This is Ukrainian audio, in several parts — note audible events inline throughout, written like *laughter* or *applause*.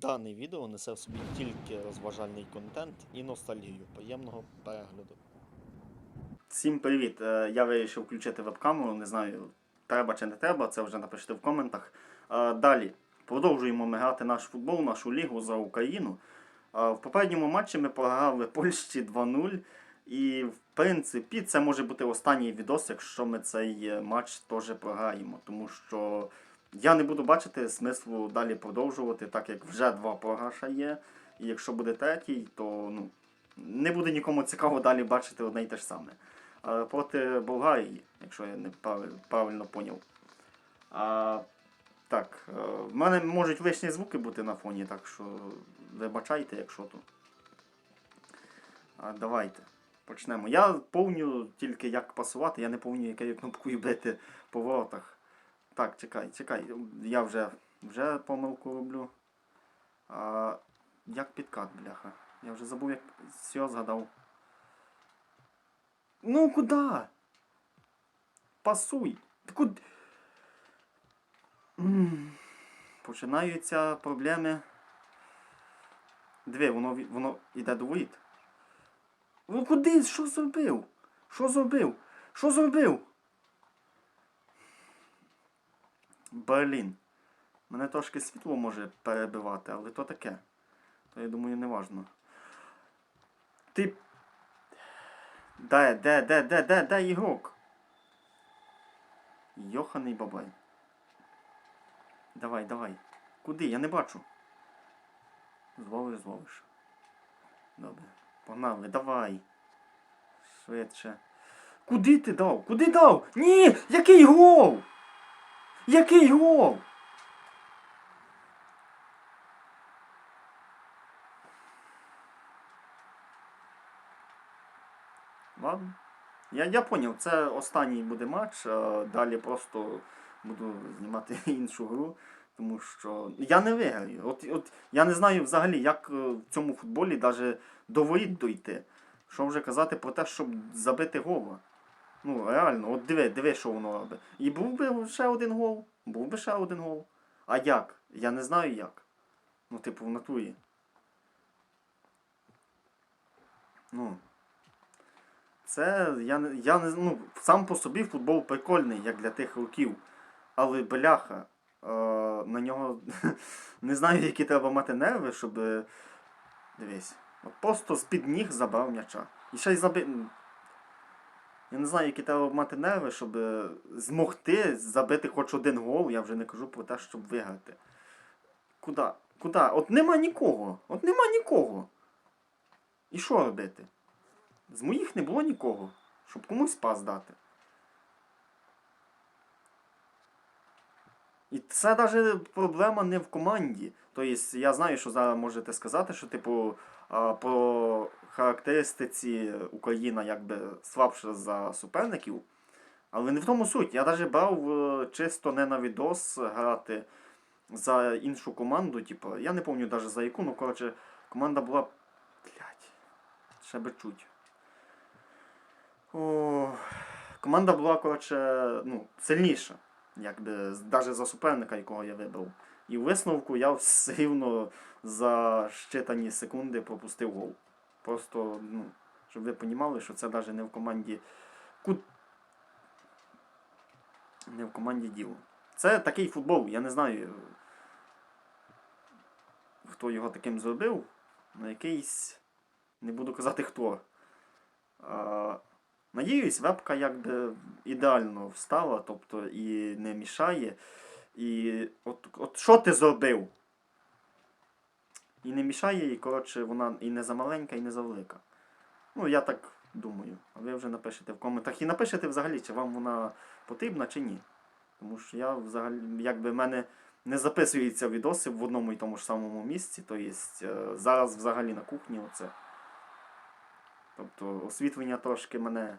Дане відео несе в собі тільки розважальний контент і ностальгію. Приємного перегляду. Всім привіт! Е, Я вирішив включити веб-камеру, не знаю, треба чи не треба, це вже напишіть в коментах. Е, Далі продовжуємо ми грати наш футбол, нашу лігу за Україну. Е, В попередньому матчі ми програли Польщі 2-0. І в принципі це може бути останній відос, якщо ми цей матч теж програємо. Тому що я не буду бачити смислу далі продовжувати, так як вже два програша є. І якщо буде третій, то ну, не буде нікому цікаво далі бачити одне й те ж саме. А проти Болгарії, якщо я не правильно поняв. А, так, е, в мене можуть лишні звуки бути на фоні, так що вибачайте, якщо то. А, давайте. Почнемо. Я повню тільки як пасувати, я не повню, якою кнопкою бити по воротах. Так, чекай, чекай. Я вже, вже помилку роблю. А, як підкат, бляха. Я вже забув, як все згадав. Ну куди? Пасуй. Та куд... М, Починаються проблеми. Диви, воно, воно йде до воріт. Ну куди? Що зробив? Що зробив? Що зробив? Берлін. Мене трошки світло може перебивати, але то таке. То я думаю, не важно. Ти. Де, де, де, де, де, де ігрок? Йоханий бабай. Давай, давай. Куди? Я не бачу. Зловиш, зловиш. Добре. Погнали, давай. Швидше. Куди ти дав? Куди дав? Ні! Який гол? Який гол? Ладно. Я, я поняв, це останній буде матч. Далі просто буду знімати *laughs* іншу гру. Тому що я не виграю. От, от я не знаю взагалі, як е, в цьому футболі навіть до воріт дойти. Що вже казати про те, щоб забити гола. Ну, реально, от диви, диви, що воно робить. І був би ще один гол. Був би ще один гол. А як? Я не знаю як. Ну, типу, в натурі. Ну. Це я, не- я не ну, сам по собі футбол прикольний, як для тих років. Але бляха, е, на нього *laughs* не знаю, які треба мати нерви, щоб. е, Дивись. От просто з-під ніг забрав м'яча. І ще й заби... Я не знаю, які треба мати нерви, щоб е, змогти забити хоч один гол, я вже не кажу про те, щоб виграти. Куда? Куда? От нема нікого. От нема нікого. І що робити? З моїх не було нікого, щоб комусь пас дати. І це навіть проблема не в команді. Тобто я знаю, що зараз можете сказати, що типу по характеристиці Україна якби слабша за суперників. Але не в тому суть. Я навіть брав е, чисто не на відос грати за іншу команду. Типу, я не пам'ятаю навіть за яку, ну коротше, команда була. Блять, ще би чуть. О, команда була, коротше, ну, сильніша. Якби, навіть за суперника, якого я вибрав. І в висновку я все рівно за щитані секунди пропустив гол. Просто, ну, щоб ви розуміли, що це навіть не в команді. Ку... Не в команді діло. Це такий футбол, я не знаю, хто його таким зробив. Ну, якийсь. Не буду казати хто. А, Надіюсь, вебка якби ідеально встала, тобто і не мішає. І от, от що ти зробив? І не мішає, і коротше, вона і не замаленька, і не завелика. Ну, я так думаю. А ви вже напишете в коментах. І напишете взагалі, чи вам вона потрібна, чи ні. Тому що я взагалі, якби в мене не записуються відоси в одному і тому ж самому місці. Тобто зараз взагалі на кухні оце. Тобто освітлення трошки мене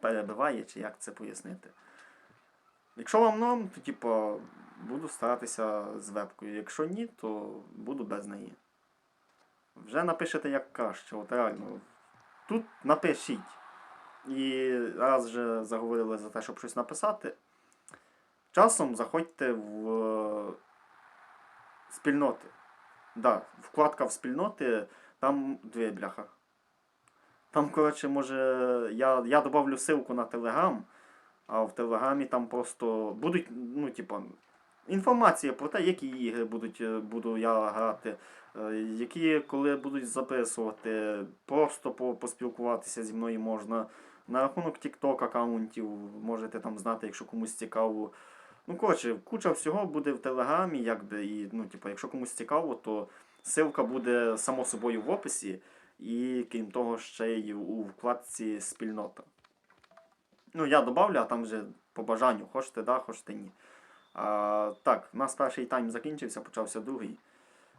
перебиває, чи як це пояснити. Якщо вам норм, то типу, буду старатися з вебкою. Якщо ні, то буду без неї. Вже напишете як краще, от реально. Тут напишіть. І раз вже заговорили за те, щоб щось написати. Часом заходьте в е, спільноти. Да, вкладка в спільноти, там дві бляха. Там, коротше, може, я, я добавлю ссылку на Телеграм, а в Телеграмі там просто будуть, ну, типа, інформація про те, які ігри будуть, е, буду я грати, е, які коли будуть записувати, просто поспілкуватися зі мною можна. На рахунок TikTok аккаунтів можете там знати, якщо комусь цікаво. Ну, коротше, куча всього буде в Телеграмі, якби, і, ну, типу, якщо комусь цікаво, то ссылка буде само собою в описі, і крім того, ще й у вкладці спільнота. Ну, я добавлю, а там вже по бажанню, хочете, да, хочете ні. А, так, у нас перший тайм закінчився, почався другий.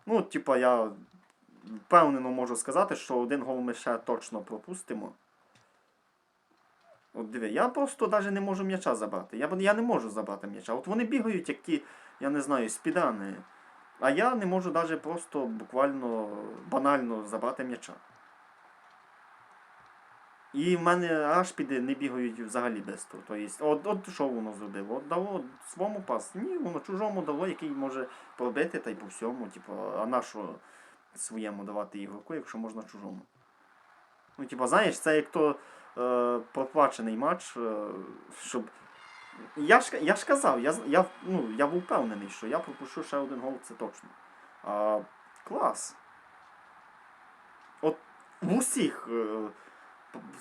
Ну, типа, я впевнено можу сказати, що один гол ми ще точно пропустимо. От диви, я просто навіть не можу м'яча забрати. Я, я не можу забрати м'яча. От вони бігають, як ті, я не знаю, спідани. А я не можу навіть просто буквально банально забрати м'яча. І в мене аж піди не бігають взагалі без того. Тобто, от, от що воно зробило? От дало своєму пас. Ні, воно чужому дало, який може пробити та й по всьому. Типу, а на що своєму давати ігроку, якщо можна чужому? Ну, типу, знаєш, це як то е, проплачений матч, е, щоб. Я ж, я ж казав, я, я, ну, я був впевнений, що я пропущу ще один гол, це точно. А, клас. От в усіх е,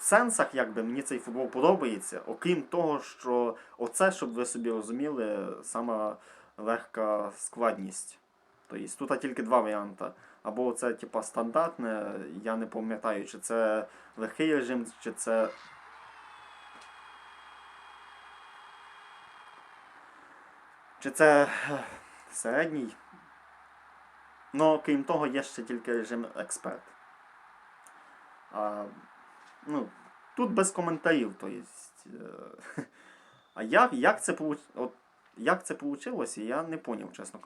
сенсах, якби мені цей футбол подобається, окрім того, що оце, щоб ви собі розуміли, сама легка складність. Тобто тут тільки два варіанти. Або це типа стандартне, я не пам'ятаю, чи це легкий режим, чи це. Чи це е, середній. Ну, крім того, є ще тільки режим експерт. А, ну, тут без коментарів, то есть, е, *laughs* А як, як це. От, як це вийшло, я не зрозумів, чесно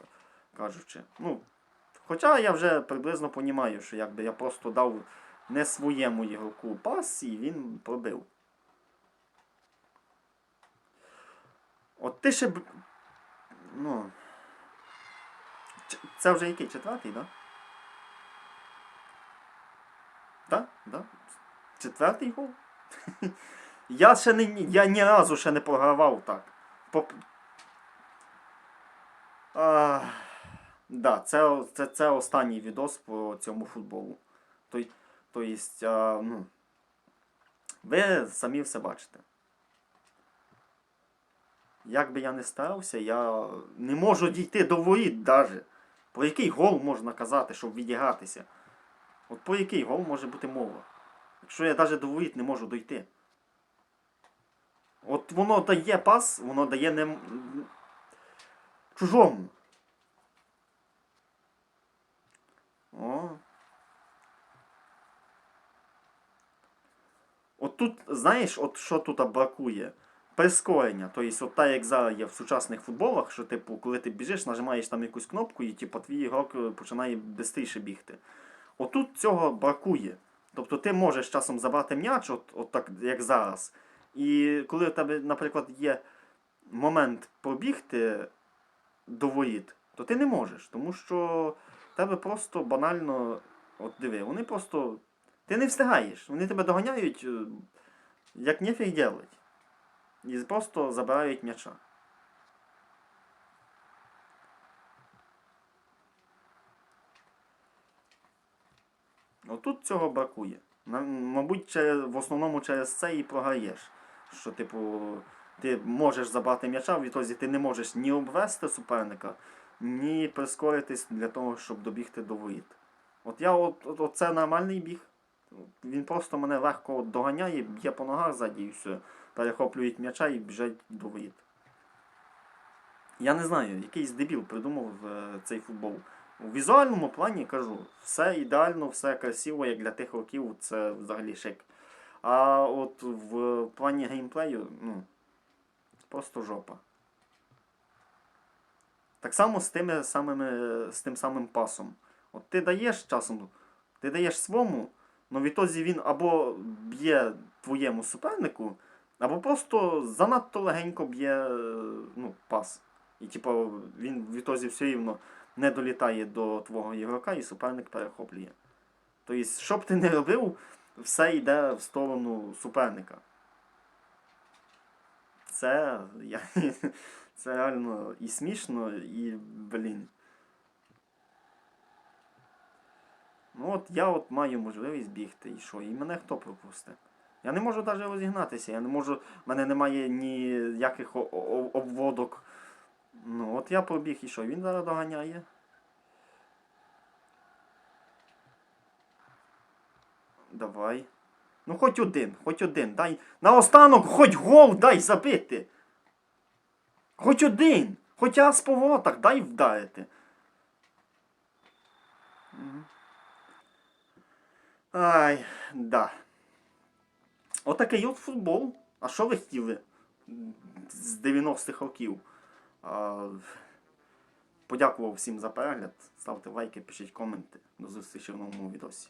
кажучи. Ну, хоча я вже приблизно розумію, що якби я просто дав не своєму ігроку пас, і він пробив. От ти ще. б- Ну. Це вже який? Четвертий, так? Да? Так? Да? Четвертий гол? *laughs* Я ще не, я ні разу ще не програвав так. Поп... А, да, це, це, це останній відос по цьому футболу. Той, то ну, ви самі все бачите. Як би я не старався, я не можу дійти до воріт навіть. Про який гол можна казати, щоб відігратися? От про який гол може бути мова? Якщо я навіть до воріт не можу дойти. От воно дає пас, воно дає не чужому. О. От тут, знаєш, от що тут бракує? Прискорення. Тобто, от так, як зараз є в сучасних футболах, що, типу, коли ти біжиш, нажимаєш там якусь кнопку і типу, твій ігрок е, починає швидше бігти. Отут цього бракує. Тобто ти можеш часом забрати м'яч, от, от так, як зараз. І коли у тебе, наприклад, є момент пробігти до воріт, то ти не можеш, тому що тебе просто банально, от диви, вони просто. Ти не встигаєш. Вони тебе доганяють, е, як нефіг делать. І просто забирають м'яча. Отут цього бракує. Мабуть, в основному через це і програєш. Що, типу, ти можеш забрати м'яча, в відтоді ти не можеш ні обвести суперника, ні прискоритись для того, щоб добігти до воріт. От я от, от, от це нормальний біг. Він просто мене легко доганяє, б'є по ногах ззаді і все. Перехоплюють м'яча і біжать до воріт. Я не знаю, якийсь дебіл придумав е, цей футбол. У візуальному плані кажу, все ідеально, все красиво, як для тих років, це взагалі шик. А от в плані геймплею, ну, просто жопа. Так само з тими самими, з тим самим пасом. От ти даєш часом, ти даєш своєму, але відтоді він або б'є твоєму супернику, або просто занадто легенько б'є ну, пас. І типу він відтоді все рівно не долітає до твого ігрока і суперник перехоплює. Тобто, що б ти не робив, все йде в сторону суперника. Це, я, *laughs* це реально і смішно, і, блін. Ну от я от маю можливість бігти, і що? І мене хто пропустить? Я не можу навіть розігнатися, я не можу. в мене немає ніяких обводок. Ну, от я пробіг і що? Він зараз доганяє. Давай. Ну, хоч один, хоч один. Дай. Наостанок, хоч гол дай забити. Хоч один. Хоча з поворотах дай вдарити. Ай, да. Отакий от футбол. А що ви хотіли з 90-х років? Подякував всім за перегляд. Ставте лайки, пишіть коменти. До зустрічі в новому відосі.